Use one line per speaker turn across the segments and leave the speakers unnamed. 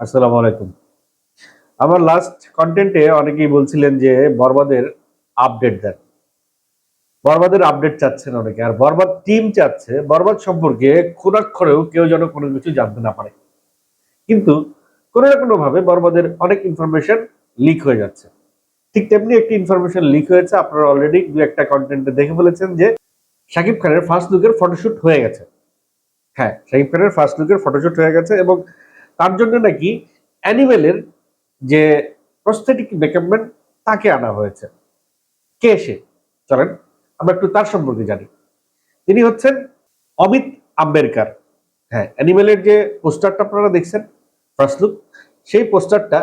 আসসালামু আলাইকুম। আমার লাস্ট কন্টেন্টে অনেকেই বলছিলেন যে বরবাদের আপডেট দেন। বরবাদের আপডেট চাচ্ছেন অনেকে, আর বরবাদ টিম চাচ্ছে, বরবাদ সম্পর্কে ক্ষুরাক্ষরেও কেউ যেন কোনো কিছু জানতে না পারে। কিন্তু কোনো না কোনো ভাবে বরবাদের অনেক ইনফরমেশন লিক হয়ে যাচ্ছে। ঠিক তেমনি একটি ইনফরমেশন লিক হয়েছে, আপনারা অলরেডি দু একটা কন্টেন্টে দেখে ফেলেছেন যে শাকিব খানের ফার্স্ট লুকের ফটোশুট হয়ে গেছে। হ্যাঁ শাকিব খানের ফার্স্ট লুকের ফটোশুট হয়ে গেছে এবং তার জন্য নাকি অ্যানিমেলের যে প্রস্থেটিক মেকআপম্যান তাকে আনা হয়েছে। কে সে? চলেন, আমরা একটু তার সম্পর্কে জানি। তিনি হচ্ছেন অমিত আম্বেদকার হ্যাঁ অ্যানিমেলের যে পোস্টারটা আপনারা দেখছেন ফার্স্ট সেই পোস্টারটা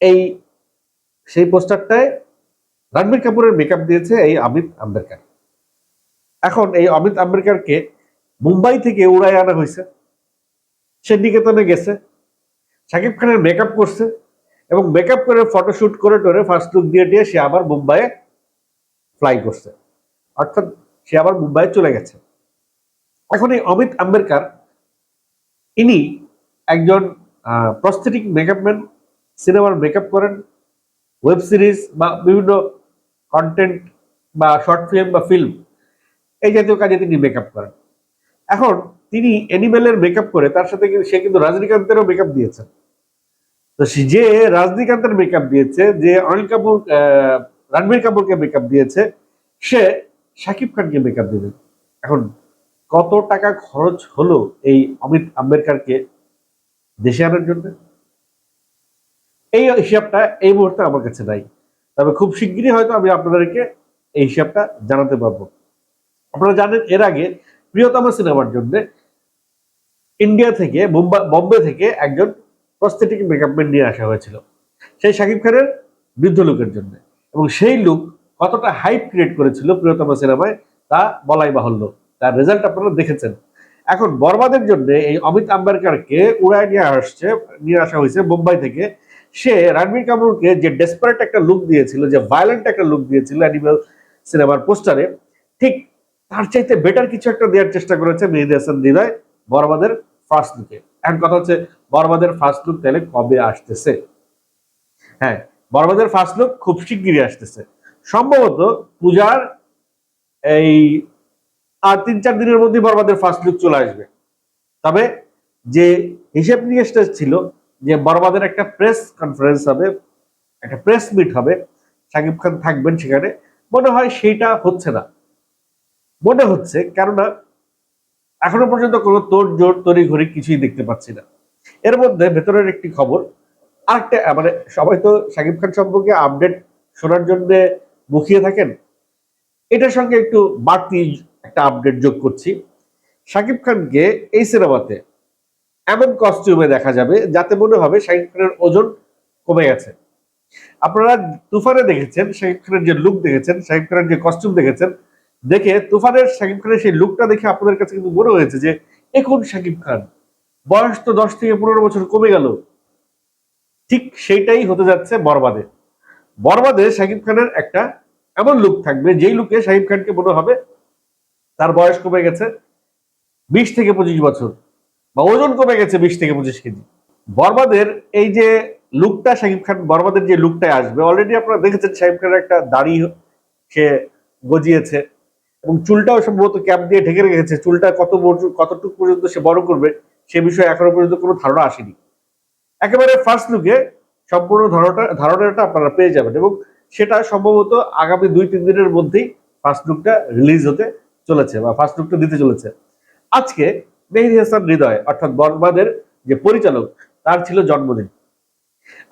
এই, সেই পোস্টারটায় রণবীর কাপুরের মেকআপ দিয়েছে এই অমিত আম্বেদকার এখন এই অমিত আম্বেরকারকে মুম্বাই থেকে উড়াই আনা হয়েছে। সে নিকেতনে গেছে। শাকিব খানের মেকআপ করছে এবং মেকআপ করে ফটোশ্যুট করে টোরে ফার্স্ট লুক দিয়ে দিয়ে সে আবার মুম্বাইয়ে ফ্লাই করছে। অর্থাৎ সে আবার মুম্বাইয়ে চলে গেছে। এখন এই অমিত আম্বেরকার ইনি একজন প্রস্থেটিক মেকআপম্যান সিনেমার মেকআপ করেন ওয়েব সিরিজ বা বিভিন্ন কন্টেন্ট বা শর্ট ফিল্ম বা ফিল্ম এই জাতীয় কাজে তিনি মেকআপ করেন। এখন তিনি অ্যানিমেলের মেকআপ করে, তার সাথে সে কিন্তু রজনীকান্তেরও মেকআপ দিয়েছেন তো যে রজনীকান্তের মেকআপ দিয়েছে, যে অনিল কাপুর রণবীর কাপুরকে মেকআপ দিয়েছে, সে শাকিব খানকে মেকআপ দেবে। এখন কত টাকা খরচ হলো এই অমিত আম্বেদকারকে দেশে আনার জন্য? এই হিসাবটা এই মুহূর্তে আমার কাছে নাই। তবে খুব শিগগিরই হয়তো আমি আপনাদেরকে এই হিসাবটা জানাতে পারব। আপনারা জানেন, এর আগে প্রিয়তম সিনেমার জন্য ইন্ডিয়া থেকে বম্বে থেকে একজন প্রস্থেটিক মেকআপম্যান নিয়ে আসা হয়েছিল। সেই শাকিব খানের বৃদ্ধ লুকের জন্য। এবং সেই লুক কতটা হাইপ ক্রিয়েট করেছিল প্রিয়তম সিনেমায়, তা বলাই বাহুল্য। তার রেজাল্ট আপনারা দেখেছেন। এখন বরবাদের জন্য এই অমিত আম্বেরকারকে উড়ায় নিয়ে আসছে, নিয়ে আসা হয়েছে মুম্বাই থেকে। সে রণবীর কাপুরকে যে ডেসপারেট একটা লুক দিয়েছিল, যে ভায়োলেন্ট একটা লুক দিয়েছিল অ্যানিমেল সিনেমার পোস্টারে ঠিক তার চাইতে বেটার কিছু একটা দেওয়ার চেষ্টা করেছে মেহেদি হাসান হৃদয় বরবাদের ফার্স্ট লুকে এখন কথা হচ্ছে বরবাদের ফার্স্ট লুক তাহলে কবে আসতেছে? হ্যাঁ বরবাদের ফার্স্ট লুক খুব শিগগিরই আসতেছে। সম্ভবত পূজার এই আর তিন চার দিনের মধ্যে বরবাদের ফার্স্ট লুক চলে আসবে। তবে যে হিসেব নিকেশটা ছিল যে বরবাদের একটা প্রেস কনফারেন্স হবে, একটা প্রেস মিট হবে শাকিব খান থাকবেন সেখানে, মনে হয় সেইটা হচ্ছে না। মনে হচ্ছে, কেননা এখনও পর্যন্ত কোনো তোর জোর তরি ঘড়ি কিছুই দেখতে পাচ্ছি না। এর মধ্যে ভেতরের একটি খবর, আরেকটা মানে সবাই তো শাকিব খান সম্পর্কে আপডেট শোনার জন্য মুখিয়ে থাকেন। এটার সঙ্গে একটু বাড়তি একটা আপডেট যোগ করছি। শাকিব খানকে এই সিনেমাতে এমন কস্টিউমে দেখা যাবে যাতে মনে হবে শাকিব খানের ওজন কমে গেছে। আপনারা তুফানে দেখেছেন, শাকিব খানের যে লুক দেখেছেন, শাকিব খানের যে কস্টিউম দেখেছেন দেখে তুফানের শাকিব খানের সেই লুকটা দেখে আপনাদের কাছে কিন্তু মনে হয়েছে যে এখন শাকিব খান? বয়স তো দশ থেকে পনেরো বছর কমে গেল। ঠিক সেইটাই হতে যাচ্ছে বরবাদে। বরবাদে শাকিব খানের একটা এমন লুক থাকবে, যেই লুকে শাকিব খানকে মনে হবে তার বয়স কমে গেছে বিশ থেকে পঁচিশ বছর বা ওজন কমে গেছে বিশ থেকে পঁচিশ কেজি। বরবাদের এই যে লুকটা শাকিব খান বরবাদের যে লুকটায় আসবে অলরেডি আপনারা দেখেছেন শাকিব খানের একটা দাড়ি সে গজিয়েছে। এবং চুলটাও সম্ভবত ক্যাপ দিয়ে ঢেকে রেখেছে। চুলটা কত কতটুকু পর্যন্ত সে বড় করবে, সে বিষয়ে এখনও পর্যন্ত কোনো ধারণা আসেনি। একেবারে ফার্স্ট লুকে সম্পূর্ণ ধারণাটা ধারণাটা আপনারা পেয়ে যাবেন এবং সেটা সম্ভবত আগামী দুই, তিন দিনের মধ্যেই ফার্স্ট লুকটা রিলিজ হতে চলেছে বা ফার্স্ট লুকটা দিতে চলেছে। আজকে মেহেদি হাসান হৃদয়, অর্থাৎ বর্মাদের যে পরিচালক, তার ছিল জন্মদিন।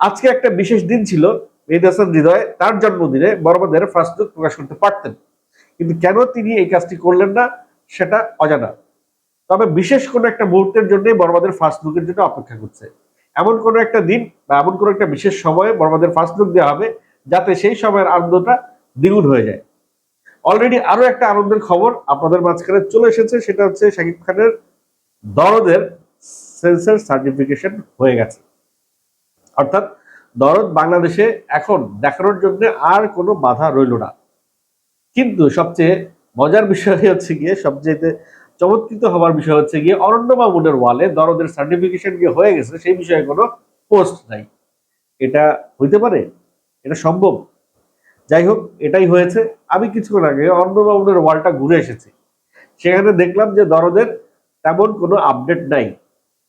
আজকে একটা বিশেষ দিন ছিল মেহেদি হাসান হৃদয়, তার জন্মদিনে বর্মাদের ফার্স্ট লুক প্রকাশ করতে পারতেন। কিন্তু কেন তিনি এই কাজটি করলেন না, সেটা অজানা। তবে বিশেষ কোনো একটা মুহূর্তের জন্যই বরবাদের ফার্স্ট লুকের জন্য অপেক্ষা করছে। এমন কোনো একটা দিন বা এমন কোনো একটা বিশেষ সময়ে বরবাদের ফার্স্ট লুক দেওয়া হবে, যাতে সেই সময়ের আনন্দটা দ্বিগুণ হয়ে যায়। অলরেডি আরও একটা আনন্দের খবর আপনাদের মাঝখানে চলে এসেছে, সেটা হচ্ছে শাকিব খানের দরদের সেন্সার সার্টিফিকেশন হয়ে গেছে। অর্থাৎ দরদ বাংলাদেশে এখন দেখানোর জন্য আর কোনো বাধা রইল না। কিন্তু সবচেয়ে মজার বিষয় হচ্ছে গিয়ে সবচেয়ে চমৎকৃত হবার বিষয় হচ্ছে গিয়ে অরণ্য মামুনের ওয়ালে দরদের সার্টিফিকেশন গিয়ে হয়ে গেছে, সেই বিষয়ে কোনো পোস্ট নাই। এটা হইতে পারে? এটা সম্ভব? যাই হোক, এটাই হয়েছে। আমি কিছুক্ষণ আগে মামুনের ওয়ালটা ঘুরে এসেছি। সেখানে দেখলাম যে দরদের তেমন কোনো আপডেট নাই।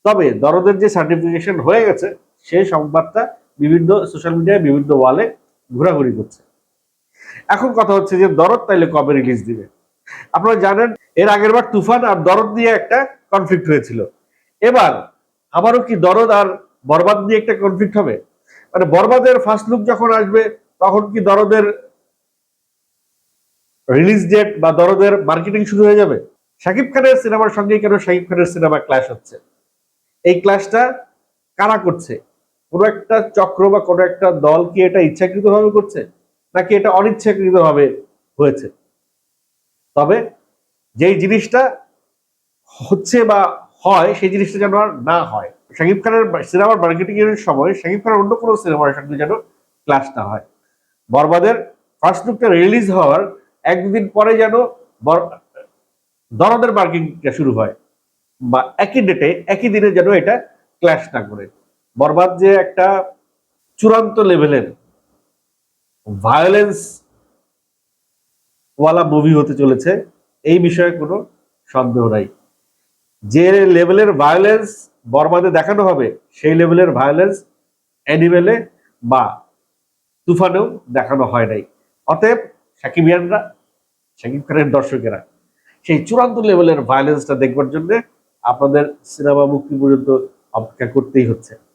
তবে দরদের যে সার্টিফিকেশন হয়ে গেছে, সেই সংবাদটা বিভিন্ন সোশ্যাল মিডিয়ায় বিভিন্ন ওয়ালে ঘোরাঘুরি করছে। এখন কথা হচ্ছে যে দরদ তাইলে কবে রিলিজ দিবে? আপনারা জানেন, এর আগের বার তুফান আর দরদ নিয়ে একটা কনফ্লিক্ট হয়েছিল। এবার আবারও কি দরদ আর বরবাদ নিয়ে একটা কনফ্লিক্ট হবে? মানে বরবাদের ফার্স্ট লুক যখন আসবে, তখন কি দরদের রিলিজ ডেট বা দরদের মার্কেটিং শুরু হয়ে যাবে? শাকিব খানের সিনেমার সঙ্গে কেন শাকিব খানের সিনেমা ক্লাশ হচ্ছে? এই ক্লাসটা কারা করছে? কোনো একটা চক্র বা কোনো একটা দল কি এটা ইচ্ছাকৃতভাবে করছে? নাকি এটা অনিচ্ছাকৃতভাবে হয়েছে? তবে যেই জিনিসটা হচ্ছে বা হয়, সেই জিনিসটা যেন আর না হয়। শাকিব খানের সিনেমার মার্কেটিং এর সময় শাকিব খানের অন্য কোনো সিনেমার সঙ্গে যেন ক্লাস না হয়। বরবাদের ফার্স্ট লুকটা রিলিজ হওয়ার একদিন পরে যেন দরদের মার্কেটিংটা শুরু হয় বা একই ডেটে একই দিনে যেন এটা ক্ল্যাশ না করে। বরবাদ যে একটা চূড়ান্ত লেভেলের ভায়োলেন্স ওয়ালা মুভি হতে চলেছে, এই বিষয়ে কোনো সন্দেহ নাই। যে লেভেলের ভায়োলেন্স বরবাদে দেখানো হবে, সেই লেভেলের ভায়োলেন্স অ্যানিমেলে বা তুফানেও দেখানো হয় নাই। অতএব সাকিবিয়ানরা শাকিব খানের দর্শকেরা, সেই চূড়ান্ত লেভেলের ভায়োলেন্সটা দেখবার জন্য আপনাদের সিনেমা মুক্তি পর্যন্ত অপেক্ষা করতেই হচ্ছে।